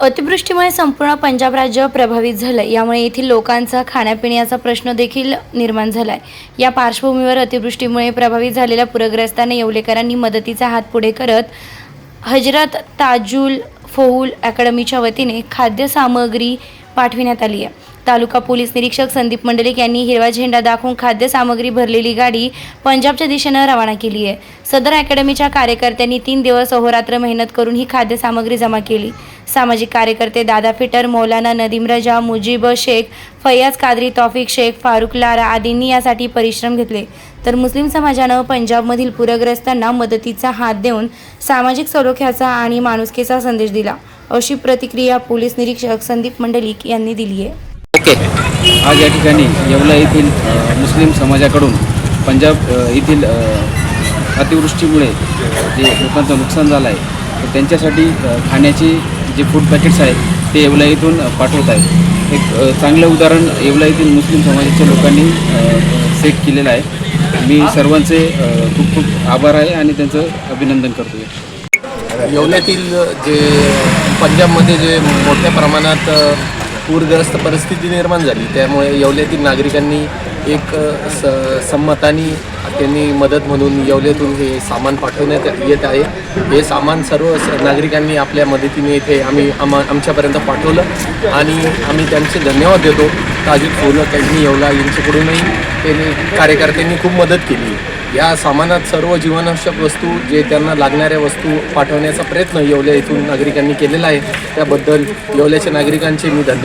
अतिवृष्टीमुळे संपूर्ण पंजाब राज्य प्रभावित झालं यामुळे येथील लोकांचा खाण्यापिण्याचा प्रश्न देखील निर्माण आहे या पार्श्वभूमीवर अतिवृष्टीमुळे प्रभावित झालेल्या पूरग्रस्तांना येवलेकरांनी मदतीचा हात पुढे करत हजरत ताजुल फोहुल अकॅडमीच्या वतीने खाद्यसामग्री पाठविण्यात आली आहे. तालुका पोलीस निरीक्षक संदीप मंडलिक यांनी हिरवा झेंडा दाखवून खाद्यसामग्री भरलेली गाडी पंजाबच्या दिशेनं रवाना केली आहे. सदर अकॅडमीच्या कार्यकर्त्यांनी तीन दिवस अहोरात्र मेहनत करून ही खाद्यसामग्री जमा केली. सामाजिक कार्यकर्ते दादा फिटर मौलाना नदीम रजा मुजीब शेख फैयाज कादरी तौफिक शेख फारुक लारा आदींनी यासाठी परिश्रम घेतले. तर मुस्लिम समाजानं पंजाबमधील पूरग्रस्तांना मदतीचा हात देऊन सामाजिक सलोख्याचा आणि माणुसकीचा संदेश दिला. अशी प्रतिक्रिया पोलीस निरीक्षक संदीप मंडलिक यांनी दिली आहे. ओके. आज या ठिकाणी येवला येथील मुस्लिम समाजाकडून पंजाब येथील अतिवृष्टीमुळे जे लोकांचं नुकसान झालं आहे तर त्यांच्यासाठी खाण्याचे जे फूड पॅकेट्स आहेत ते येवला येथून पाठवत आहेत. एक चांगलं उदाहरण येवला येथील मुस्लिम समाजाच्या लोकांनी सेट केलेलं आहे. मी सर्वांचे खूप खूप आभार आहे आणि त्यांचं अभिनंदन करतो येवल्यातील जे पंजाबमध्ये जे मोठ्या प्रमाणात पूरग्रस्त परिस्थिती निर्माण झाली त्यामुळे येवल्यातील नागरिकांनी एक स संमतानी त्यांनी मदत म्हणून येवल्यातून हे सामान पाठवण्यात येत आहे. हे सामान सर्व स- नागरिकांनी आपल्या मदतीने इथे आम्ही आम्हा आमच्यापर्यंत पाठवलं आणि आम्ही त्यांचे धन्यवाद देतो. अजित फौल अकॅडमी येवला यांच्याकडूनही त्यांनी कार्यकर्त्यांनी खूप मदत केली. या सामानात सर्व जीवनावश्यक वस्तू जे त्यांना लागणाऱ्या वस्तू पाठवण्याचा प्रयत्न येवल्या इथून नागरिकांनी केलेला आहे. त्याबद्दल येवल्याच्या नागरिकांचे मी धन्यवाद